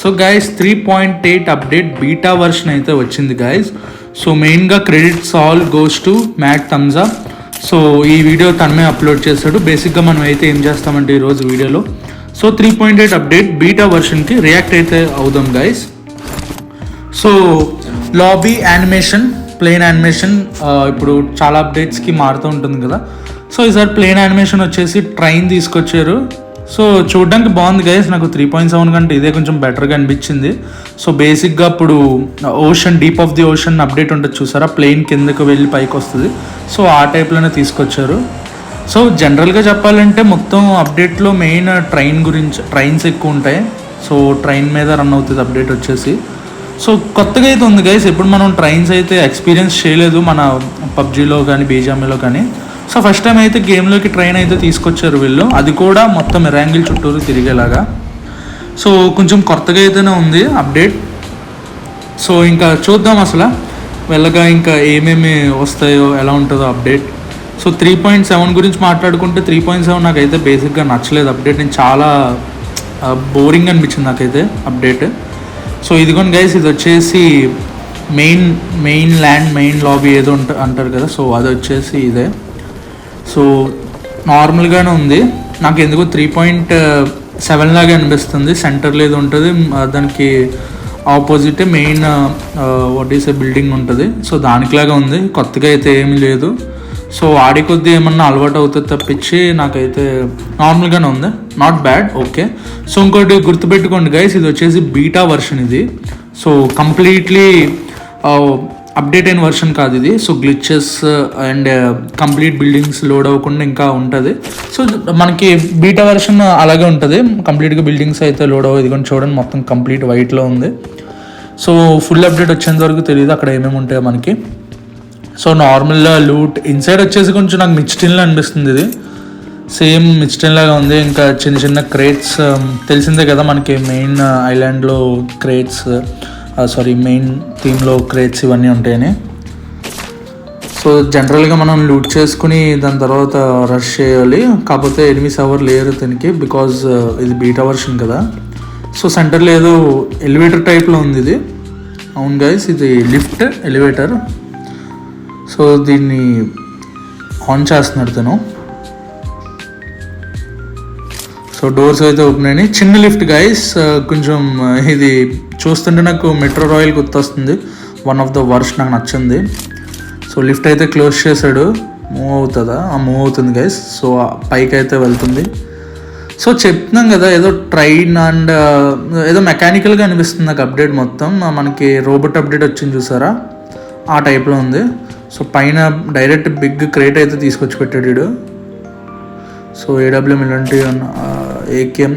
So guys three point eight update beta version అయితే వచ్చింది guys so మెయిన్గా credits all goes to Matt థమ్సా so ఈ video తనమే upload చేస్తాడు బేసిక్గా మనం అయితే ఏం చేస్తామంటే ఈరోజు వీడియోలో. So three point eight update beta వర్షన్కి react అయితే అవుదాం guys so lobby animation plane animation ఇప్పుడు చాలా అప్డేట్స్కి మారుతూ ఉంటుంది కదా. సో ఈసారి ప్లేన్ యానిమేషన్ వచ్చేసి ట్రైన్ తీసుకొచ్చారు. సో చూడడానికి బాగుంది గైస్ నాకు త్రీ పాయింట్ సెవెన్ కంటే ఇదే కొంచెం బెటర్గా అనిపించింది. సో బేసిక్గా ఇప్పుడు ocean deep of the ocean update ఉంటుంది చూసారా? ప్లేన్ కిందకు వెళ్ళి పైకి వస్తుంది. సో ఆ టైప్లోనే తీసుకొచ్చారు. సో జనరల్గా చెప్పాలంటే మొత్తం అప్డేట్లో మెయిన్ ట్రైన్ గురించి ట్రైన్స్ ఎక్కువ ఉంటాయి. సో ట్రైన్ మీద రన్ అవుతుంది అప్డేట్ వచ్చేసి. సో కొత్తగా అయితే ఉంది గైస్ ఇప్పుడు మనం ట్రైన్స్ అయితే ఎక్స్పీరియన్స్ చేయలేదు మన పబ్జీలో కానీ బీజామీలో కానీ సో ఫస్ట్ టైం అయితే గేమ్లోకి ట్రైన్ అయితే తీసుకొచ్చారు వీళ్ళు. అది కూడా మొత్తం మెరాంగిల్ చుట్టూరు తిరిగేలాగా. సో కొంచెం కొత్తగా అయితేనే ఉంది అప్డేట్ సో ఇంకా చూద్దాం అసలు. వెళ్ళగా ఇంకా ఏమేమి వస్తాయో ఎలా ఉంటుందో update so three point seven గురించి మాట్లాడుకుంటే త్రీ పాయింట్ సెవెన్ నాకైతే బేసిక్గా నచ్చలేదు అప్డేట్ నేను చాలా బోరింగ్ అనిపించింది నాకైతే అప్డేట్ సో ఇదిగోండి గైస్ ఇది వచ్చేసి main main land main lobby ఏదో ఉంట అంటారు కదా. సో అది వచ్చేసి ఇదే. సో నార్మల్గానే ఉంది. నాకు ఎందుకో త్రీ పాయింట్ సెవెన్ లాగా అనిపిస్తుంది. సెంటర్లో ఏదో ఉంటుంది. దానికి opposite main what is a building ఉంటుంది. సో దానికిలాగా ఉంది. కొత్తగా అయితే ఏమీ లేదు. సో ఆడి కొద్దీ ఏమన్నా అలవాటు అవుతుంది తప్పించి నాకైతే నార్మల్గానే ఉంది. నాట్ బ్యాడ్ ఓకే సో ఇంకోటి గుర్తుపెట్టుకోండి గైస్ ఇది వచ్చేసి బీటా వర్షన్ ఇది. సో కంప్లీట్లీ అప్డేట్ అయిన వర్షన్ కాదు ఇది. So glitches and complete buildings load అవ్వకుండా ఇంకా ఉంటుంది. సో మనకి బీటా వర్షన్ అలాగే ఉంటుంది. కంప్లీట్గా బిల్డింగ్స్ అయితే లోడ్ అవ్వదు ఇదిగోండి చూడండి మొత్తం కంప్లీట్ వైట్లో ఉంది. సో ఫుల్ అప్డేట్ వచ్చేంత వరకు తెలియదు అక్కడ ఏమేమి ఉంటాయో మనకి. సో నార్మల్గా లూట్ ఇన్సైడ్ వచ్చేసి కొంచెం నాకు మిచ్టిన్లో అనిపిస్తుంది ఇది. సేమ్ మిచ్టిన్ లాగా ఉంది. ఇంకా చిన్న చిన్న క్రేట్స్ um, తెలిసిందే కదా మనకి మెయిన్ ఐలాండ్లో క్రేట్స్ సారీ మెయిన్ థీమ్లో క్రేట్స్ ఇవన్నీ ఉంటాయని సో జనరల్గా మనం లూట్ చేసుకుని దాని తర్వాత రష్ చేయాలి. కాకపోతే ఎనిమిస్ అవర్ లేరు దీనికి బికాజ్ ఇది బీటా వర్షన్ కదా. సో సెంటర్ లేదు ఎలివేటర్ టైప్లో ఉంది ఇది. అవును గైస్ ఇది లిఫ్ట్ ఎలివేటర్ సో దీన్ని ఆన్ చేస్తున్నాడు తను. సో డోర్స్ అయితే ఓపెన్ అయినాయి. చిన్న లిఫ్ట్ గైస్ uh, కొంచెం uh, ఇది చూస్తుంటే నాకు మెట్రో రాయల్ గుర్తొస్తుంది. వన్ ఆఫ్ ద వర్స్ట్ నాకు నచ్చింది. సో లిఫ్ట్ అయితే క్లోజ్ చేశాడు. మూవ్ అవుతుందా? ఆ మూవ్ అవుతుంది గైస్ సో పైకి అయితే వెళ్తుంది. సో చెప్తున్నాం కదా ఏదో ట్రైన్ అండ్ uh, ఏదో మెకానికల్గా అనిపిస్తుంది నాకు అప్డేట్ మొత్తం. మనకి రోబోట్ అప్డేట్ వచ్చింది చూసారా? ఆ టైప్లో ఉంది. సో పైన డైరెక్ట్ బిగ్ క్రేట్ అయితే తీసుకొచ్చి పెట్టాడు సో ఏడబ్ల్యూఎం ఇలాంటివి ఏకేఎం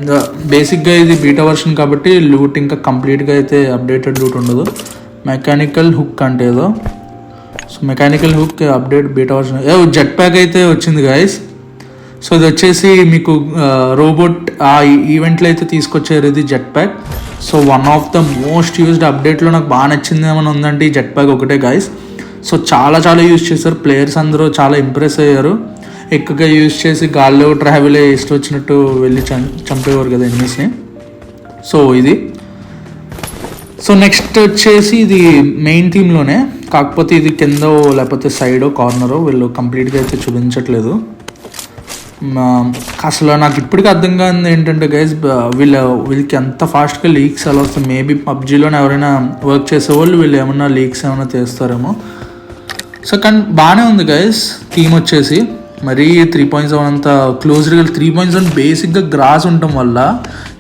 బేసిక్గా ఇది బీటా వర్షన్ కాబట్టి లూట్ ఇంకా కంప్లీట్గా అయితే అప్డేటెడ్ లూట్ ఉండదు. మెకానికల్ హుక్ అంటే ఏదో. So mechanical hook update beta version ఏ జెట్ ప్యాక్ అయితే వచ్చింది గాయస్ సో ఇది వచ్చేసి మీకు రోబోట్ ఆ ఈవెంట్లో అయితే తీసుకొచ్చారు ఇది jet pack so one of the most used అప్డేట్లో నాకు బాగా నచ్చింది ఏమైనా ఉందంటే ఈ జెట్ ప్యాక్ ఒకటే గాయస్ సో చాలా చాలా యూజ్ చేశారు. ప్లేయర్స్ అందరూ చాలా ఇంప్రెస్ అయ్యారు. ఎక్కువగా యూజ్ చేసి గాల్లో ట్రావెల్ ఇష్టం వచ్చినట్టు వెళ్ళి చం చంపేవారు కదా ఎనిమిస్ని సో ఇది. సో నెక్స్ట్ వచ్చేసి ఇది మెయిన్ థీమ్లోనే కాకపోతే ఇది కింద లేకపోతే సైడ్ కార్నరో వీళ్ళు కంప్లీట్గా అయితే చూపించట్లేదు. అసలు నాకు ఇప్పటికీ అర్థం కాదు ఏంటంటే గైజ్ వీళ్ళ వీళ్ళకి ఎంత ఫాస్ట్గా లీక్స్ అలా వస్తాయి మేబీ పబ్జీలోనే ఎవరైనా వర్క్ చేసేవాళ్ళు వీళ్ళు ఏమన్నా లీక్స్ ఏమైనా చేస్తారేమో. సో కానీ బాగానే ఉంది గైస్ థీమ్ వచ్చేసి. మరీ త్రీ పాయింట్ సెవెన్ అంత క్లోజ్డ్గా త్రీ పాయింట్ సెవెన్ బేసిక్గా గ్రాస్ ఉండటం వల్ల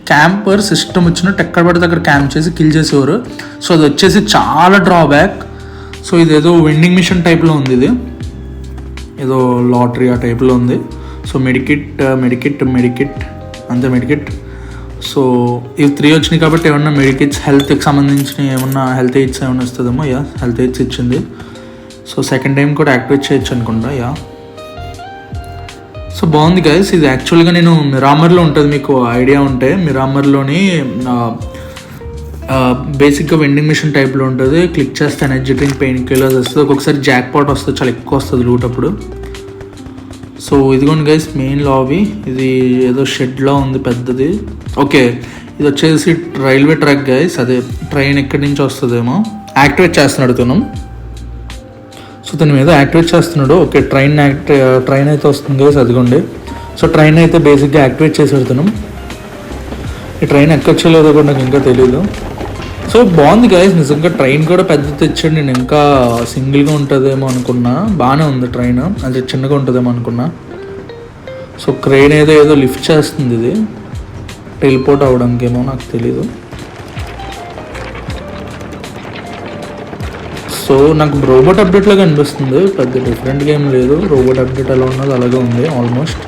క్యాంపర్ సిస్టమ్ వచ్చినట్టు ఎక్కడ పడితే అక్కడ క్యాంప్ చేసి కిల్ చేసేవారు. సో అది వచ్చేసి చాలా డ్రాబ్యాక్ సో ఇది ఏదో వెండింగ్ మిషన్ టైప్లో ఉంది ఇది. ఏదో లాటరీ ఆ టైప్లో ఉంది. సో మెడికిట్ మెడికిట్ మెడికిట్ అంతే మెడికిట్ సో ఇవి త్రీ వచ్చినాయి కాబట్టి ఏమన్నా మెడికిట్స్ హెల్త్కి సంబంధించిన ఏమన్నా హెల్త్ ఎయిడ్స్ ఏమైనా వస్తుందేమో యా హెల్త్ ఎయిడ్స్ ఇచ్చింది. సో సెకండ్ టైం కూడా యాక్టివేట్ చేయొచ్చు అనుకుంటా యా సో బాగుంది గైస్ ఇది యాక్చువల్గా నేను మిరామర్లో ఉంటుంది మీకు ఐడియా ఉంటే. మిరామర్లోని బేసిక్గా వెండింగ్ మిషన్ టైప్లో ఉంటుంది. క్లిక్ చేస్తే ఎనర్జీ డ్రింక్ పెయిన్ కిల్లర్స్ వస్తుంది. ఒక్కొక్కసారి జాక్ పాట్ వస్తుంది. చాలా ఎక్కువ వస్తుంది లూట్ అప్పుడు. సో ఇదిగోండి గైస్ మెయిన్ లాబీ ఇది ఏదో షెడ్లా ఉంది పెద్దది. ఓకే ఇది వచ్చేసి రైల్వే ట్రాక్ గైస్ అదే ట్రైన్ ఎక్కడి నుంచి వస్తుందేమో. యాక్టివేట్ చేస్తున్నాడు తను. సో దాని మీద యాక్టివేట్ చేస్తున్నాడు. ఓకే ట్రైన్ యాక్ట్ ట్రైన్ అయితే వస్తుంది కదా అదిగోండి సో ట్రైన్ అయితే బేసిక్గా యాక్టివేట్ చేసాడు తను. ఈ ట్రైన్ ఎక్కొచ్చో లేదో కూడా నాకు ఇంకా తెలియదు సో బాగుంది గైస్ నిజంగా ట్రైన్ కూడా పెద్ద తెచ్చాడు. నేను ఇంకా సింగిల్గా ఉంటుందేమో అనుకున్నా. బాగానే ఉంది ట్రైన్. అది చిన్నగా ఉంటుందేమో అనుకున్నా. సో క్రెయిన్ ఏదో ఏదో లిఫ్ట్ చేస్తుంది ఇది. టెలిపోర్ట్ అవడానికేమో నాకు తెలీదు. సో నాకు రోబోట్ అప్డేట్ లాగా అనిపిస్తుంది పెద్ద డిఫరెంట్ గేమ్ లేదు. రోబోట్ అప్డేట్ ఎలా ఉన్నది అలాగే ఉంది ఆల్మోస్ట్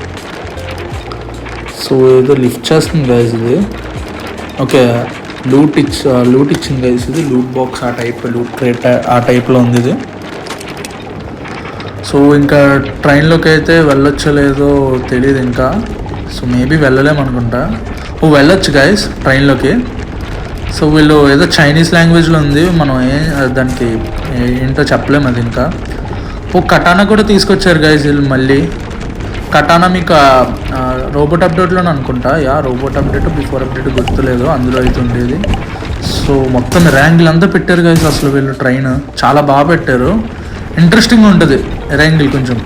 సో ఏదో లిఫ్ట్ చేస్తుంది గైస్ ఇది. ఓకే లూట్ ఇచ్ లూట్ ఇచ్చింది గైస్ ఇది. లూట్ బాక్స్ ఆ టైప్ లూట్ క్రేట్ ఆ టైప్లో ఉంది ఇది. సో ఇంకా ట్రైన్లోకి అయితే వెళ్ళొచ్చో లేదో తెలియదు ఇంకా. సో మేబీ వెళ్ళలేము అనుకుంటా ఓ వెళ్ళొచ్చు గైస్ ట్రైన్లోకి సో వీళ్ళు ఏదో చైనీస్ లాంగ్వేజ్లో ఉంది మనం ఏ దానికి ఏంటో చెప్పలేము అది ఇంకా. ఓ కటానా కూడా తీసుకొచ్చారు గైజ్ వీళ్ళు మళ్ళీ. కటానా మీకు రోబోట్ అప్డేట్లోనే అనుకుంటా. Yeah robot update before update గుర్తులేదు అందులో అయితే ఉండేది. సో మొత్తం ర్యాంగిల్ అంతా పెట్టారు గైజ్ అసలు వీళ్ళు ట్రైన్ చాలా బాగా పెట్టారు. ఇంట్రెస్టింగ్ ఉంటుంది ర్యాంగిల్ కొంచెం.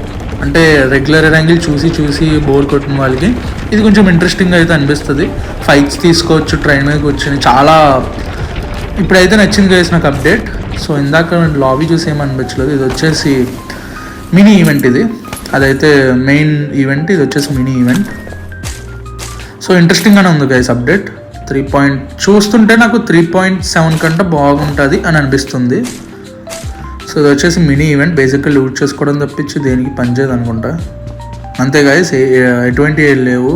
అంటే రెగ్యులర్ యాంగిల్ చూసి చూసి బోర్ కొట్టిన వాళ్ళకి ఇది కొంచెం ఇంట్రెస్టింగ్ అయితే అనిపిస్తుంది. ఫైట్స్ తీసుకోవచ్చు ట్రైన్ మీద కూర్చొని చాలా ఇప్పుడైతే నచ్చింది గైస్ నాకు అప్డేట్ సో ఇందాక లాబీ చూసి ఏమనిపించలేదు ఇది వచ్చేసి మినీ ఈవెంట్ ఇది. అదైతే మెయిన్ ఈవెంట్ ఇది వచ్చేసి మినీ ఈవెంట్ సో ఇంట్రెస్టింగ్గానే ఉంది గైస్ అప్డేట్ త్రీ పాయింట్ చూస్తుంటే నాకు త్రీ పాయింట్ సెవెన్ కంటే బాగుంటుంది అని అనిపిస్తుంది. సో ఇది వచ్చేసి మినీ ఈవెంట్ బేసిక్గా లూట్ చేసుకోవడం తప్పించి దేనికి పనిచేయదు అనుకుంటా. అంతే గాయస్ ఎటువంటి ఏం లేవు.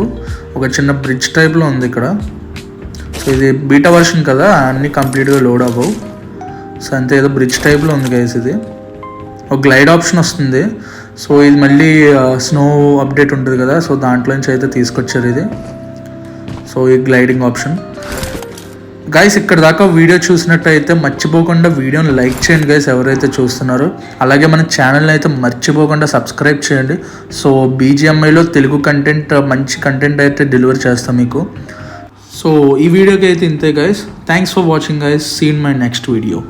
ఒక చిన్న బ్రిడ్జ్ టైప్లో ఉంది ఇక్కడ. సో ఇది బీటా వర్షన్ కదా అన్నీ కంప్లీట్గా లోడ్ అవ్వవు. సో అంతే ఏదో బ్రిడ్జ్ టైప్లో ఉంది గైస్ ఇది. ఒక గ్లైడ్ ఆప్షన్ వస్తుంది. సో ఇది మళ్ళీ స్నో అప్డేట్ ఉంటుంది కదా సో దాంట్లో నుంచి అయితే తీసుకొచ్చారు ఇది. సో ఈ గ్లైడింగ్ ఆప్షన్ గైస్ ఇక్కడ దాకా వీడియో చూసినట్టయితే మర్చిపోకుండా వీడియోని లైక్ చేయండి గైస్ ఎవరైతే చూస్తున్నారో. అలాగే మన ఛానల్ని అయితే మర్చిపోకుండా సబ్స్క్రైబ్ చేయండి. సో బీజిఎంఐలో తెలుగు కంటెంట్ మంచి కంటెంట్ అయితే డెలివర్ చేస్తాం మీకు. సో ఈ వీడియోకి అయితే ఇంతే guys thanks for watching guys see in my next video